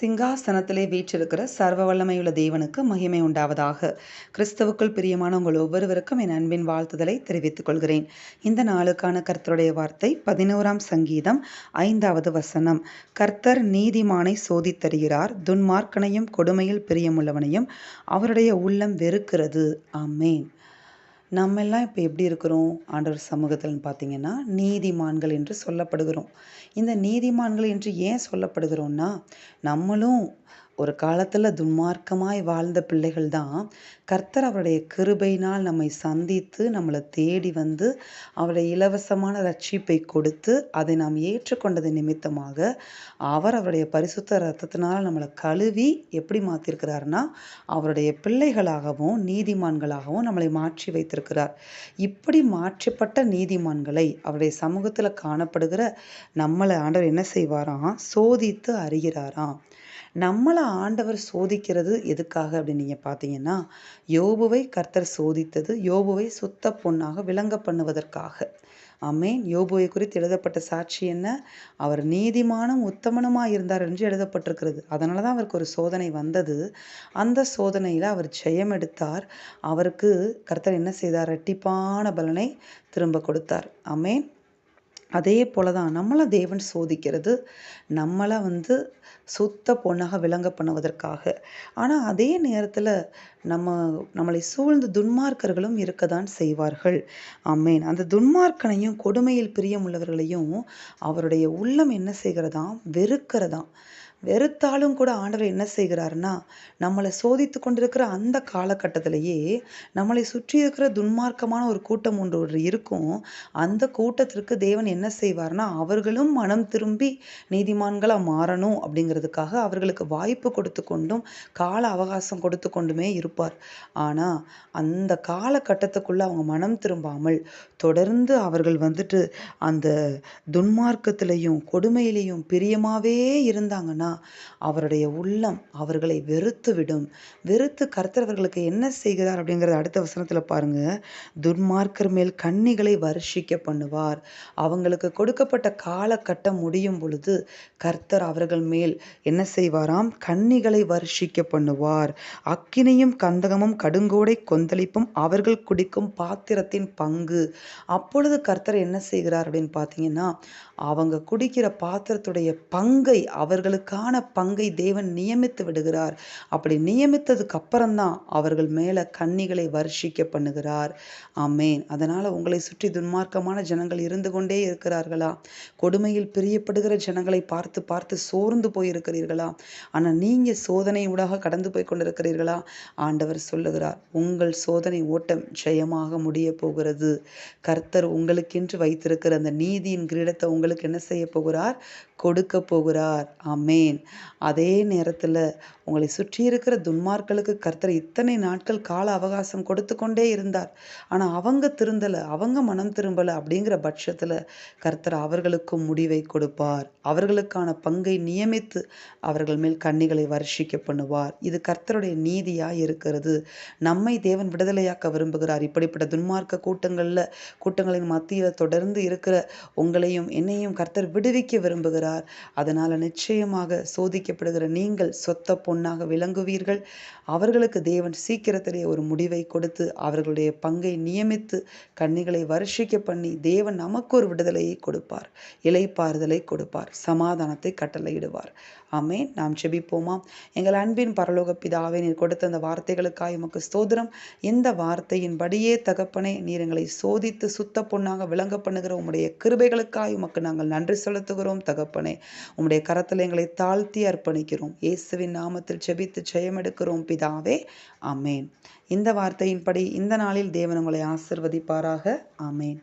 சிங்காசனத்திலே வீற்றிருக்கிற சர்வ வல்லமையுள்ள தேவனுக்கு மகிமை உண்டாவதாக. கிறிஸ்தவுக்குள் பிரியமான உங்கள் ஒவ்வொருவருக்கும் என் அன்பின் வாழ்த்துதலை தெரிவித்துக் கொள்கிறேன். இந்த நாளுக்கான கர்த்தருடைய வார்த்தை பதினோராம் சங்கீதம் ஐந்தாவது வசனம். கர்த்தர் நீதிமானை சோதித்தருகிறார் துன்மார்க்கனையும் கொடுமையில் பிரியமுள்ளவனையும் அவருடைய உள்ளம் வெறுக்கிறது. ஆமேன். நம்ம எல்லாம் இப்போ எப்படி இருக்கிறோம்? ஆண்டவர் சமூகத்தில்னு பார்த்தீங்கன்னா நீதிமான்கள் என்று சொல்லப்படுகிறோம். இந்த நீதிமான்கள் என்று ஏன் சொல்லப்படுகிறோம்னா நம்மளும் ஒரு காலத்தில் துன்மார்க்கமாய் வாழ்ந்த பிள்ளைகள் தான் கர்த்தர் அவருடைய கிருபையினால் நம்மை சந்தித்து நம்மளை தேடி வந்து அவருடைய இலவசமான ரட்சிப்பை கொடுத்து அதை நாம் ஏற்றுக்கொண்டது நிமித்தமாக அவர் அவருடைய பரிசுத்த ரத்தத்தினால் நம்மளை கழுவி எப்படி மாற்றிருக்கிறாருன்னா அவருடைய பிள்ளைகளாகவும் நீதிமான்களாகவும் நம்மளை மாற்றி வைத்திருக்கிறார். இப்படி மாற்றப்பட்ட நீதிமான்களை அவருடைய சமூகத்தில் காணப்படுகிற நம்மளை ஆண்டவர் என்ன செய்வாராம்? சோதித்து அறிகிறாராம். நம்மளை ஆண்டவர் சோதிக்கிறது எதுக்காக அப்படின்னு நீங்கள் பார்த்தீங்கன்னா யோபுவை கர்த்தர் சோதித்தது யோபுவை சுத்த பொண்ணாக விளங்க பண்ணுவதற்காக. அமேன் யோபுவை குறித்து எழுதப்பட்ட சாட்சி என்ன? அவர் நீதிமானும் உத்தமனுமாக இருந்தார் என்று எழுதப்பட்டிருக்கிறது. அதனால தான் அவருக்கு ஒரு சோதனை வந்தது. அந்த சோதனையில் அவர் ஜெயம் எடுத்தார். அவருக்கு கர்த்தர் என்ன செய்தார்? ரெட்டிப்பான பலனை திரும்ப கொடுத்தார். அமேன் அதே போல தான் நம்மளை தேவன் சோதிக்கிறது நம்மளை வந்து சுத்த பொண்ணாக விளங்க பண்ணுவதற்காக. ஆனால் அதே நேரத்தில் நம்ம நம்மளை சூழ்ந்து துன்மார்க்கர்களும் இருக்க தான் செய்வார்கள். அம்மேன் அந்த துன்மார்க்கனையும் கொடுமையில் பிரியமுள்ளவர்களையும் அவருடைய உள்ளம் என்ன செய்கிறதாம்? வெறுக்கிறதாம். வெறுத்தாலும் கூட ஆண்டவர் என்ன செய்கிறாருன்னா நம்மளை சோதித்து கொண்டிருக்கிற அந்த காலகட்டத்திலேயே நம்மளை சுற்றி இருக்கிற துன்மார்க்கமான ஒரு கூட்டம் ஒன்று ஒரு இருக்கும். அந்த கூட்டத்திற்கு தேவன் என்ன செய்வார்னா அவர்களும் மனம் திரும்பி நீதிமான்களாக மாறணும் அப்படிங்கிறதுக்காக அவர்களுக்கு வாய்ப்பு கொடுத்து கொண்டும் கால அவகாசம் கொடுத்து கொண்டுமே இருப்பார். ஆனால் அந்த காலகட்டத்துக்குள்ளே அவங்க மனம் திரும்பாமல் தொடர்ந்து அவர்கள் வந்துட்டு அந்த துன்மார்க்கத்திலையும் கொடுமையிலையும் பிரியமாகவே இருந்தாங்கன்னா அவருடைய உள்ளம் அவர்களை வெறுத்து விடும் வெறுத்து கர்த்தர் என்ன செய்கிறார் அப்படிங்கிறத அடுத்த வசனத்தில் பாருங்க. துன்மார்க்கர் மேல் கண்ணிகளை வருஷிக்க பண்ணுவார். அவங்களுக்கு கொடுக்கப்பட்ட காலகட்டம் முடியும் பொழுது கர்த்தர் அவர்கள் மேல் என்ன செய்வாராம்? கண்ணிகளை வருஷிக்க பண்ணுவார். அக்கினையும் கந்தகமும் கடுங்கோடை கொந்தளிப்பும் அவர்கள் குடிக்கும் பாத்திரத்தின் பங்கு. அப்பொழுது கர்த்தர் என்ன செய்கிறார் அப்படின்னு பார்த்தீங்கன்னா அவங்க குடிக்கிற பாத்திரத்துடைய பங்கை அவர்களுக்கான பங்கை தேவன் நியமித்து விடுகிறார். அப்படி நியமித்ததுக்கு அப்புறம்தான் அவர்கள் மேலே கன்னிகளை வர்ஷிக்க பண்ணுகிறார். ஆமேன். அதனால் உங்களை சுற்றி துன்மார்க்கமான ஜனங்கள் இருந்து கொண்டே இருக்கிறார்களா? கொடுமையில் பிரியப்படுகிற ஜனங்களை பார்த்து பார்த்து சோர்ந்து போயிருக்கிறீர்களா? ஆனால் நீங்கள் சோதனை ஊடாக கடந்து போய் கொண்டிருக்கிறீர்களா? ஆண்டவர் சொல்லுகிறார் உங்கள் சோதனை ஓட்டம் ஜெயமாக முடிய போகிறது. கர்த்தர் உங்களுக்கென்று வைத்திருக்கிற அந்த நீதியின் கிரீடத்தை உங்களுக்கு என்ன செய்ய போகிறார்? கொடுக்க போகிறார். சொன்னேன் அதே நேரத்தில் உங்களை சுற்றி இருக்கிற துன்மார்களுக்கு கர்த்தர் இத்தனை நாட்கள் கால அவகாசம் கொடுத்து கொண்டே இருந்தார். ஆனால் அவங்க திருந்தலை அவங்க மனம் திரும்பலை அப்படிங்கிற பட்சத்தில் கர்த்தர் அவர்களுக்கும் முடிவை கொடுப்பார். அவர்களுக்கான பங்கை நியமித்து அவர்கள் மேல் கண்ணிகளை வருஷிக்க பண்ணுவார். இது கர்த்தருடைய நீதியாக இருக்கிறது. நம்மை தேவன் விடுதலையாக்க விரும்புகிறார். இப்படிப்பட்ட துன்மார்க்க கூட்டங்களில் கூட்டங்களின் மத்தியில் தொடர்ந்து இருக்கிற உங்களையும் என்னையும் கர்த்தர் விடுவிக்க விரும்புகிறார். அதனால் நிச்சயமாக சோதிக்கப்படுகிற நீங்கள் சொத்த பொன்னாக விளங்குவீர்கள். அவர்களுக்கு தேவன் சீக்கிரத்திலே ஒரு முடிவை கொடுத்து அவர்களுடைய பங்கை நியமித்து கண்ணிகளை வருஷிக்க பண்ணி தேவன் நமக்கு ஒரு விடுதலையை கொடுப்பார் இலைப்பாறுதலை கொடுப்பார் சமாதானத்தை கட்டளையிடுவார். ஆமே நாம் செபிப்போமா எங்கள் அன்பின் பரலோக பிதாவே நீர் கொடுத்த அந்த வார்த்தைகளுக்காக உமக்கு ஸ்தோதிரம் இந்த வார்த்தையின்படியே தகப்பனே நீர் எங்களை சோதித்து சுத்த பொண்ணாக விளங்க பண்ணுகிற உம்முடைய கிருபைகளுக்காக உமக்கு நாங்கள் நன்றி செலுத்துகிறோம் தகப்பனே. உம்முடைய கரத்தில் எங்களை தாழ்த்தி அர்ப்பணிக்கிறோம். இயேசுவின் நாமத்தில் செபித்து ஜெயமெடுக்கிறோம் பிதாவே. அமேன் இந்த வார்த்தையின்படி இந்த நாளில் தேவன் உங்களை ஆசிர்வதிப்பாராக. ஆமேன்.